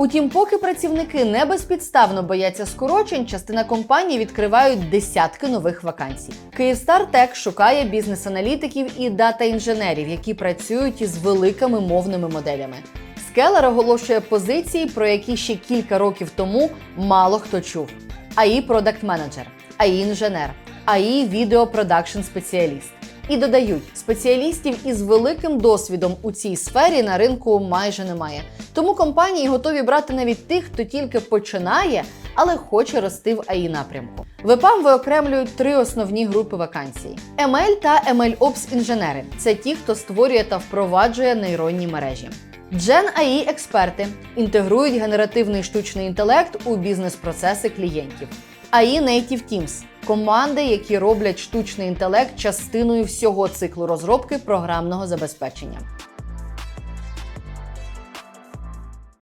Утім, поки працівники не безпідставно бояться скорочень, частина компаній відкривають десятки нових вакансій. Київстар Тек шукає бізнес-аналітиків і дата-інженерів, які працюють із великими мовними моделями. Скелер оголошує позиції, про які ще кілька років тому мало хто чув: АІ продакт менеджер, АІ інженер, АІ відео продакшн спеціаліст. І додають, спеціалістів із великим досвідом у цій сфері на ринку майже немає. Тому компанії готові брати навіть тих, хто тільки починає, але хоче рости в АІ напрямку. В виокремлюють три основні групи вакансій: ML та MLOps інженери це ті, хто створює та впроваджує нейронні мережі. Gen AI експерти інтегрують генеративний штучний інтелект у бізнес-процеси клієнтів. AI Native Teams команди, які роблять штучний інтелект частиною всього циклу розробки програмного забезпечення.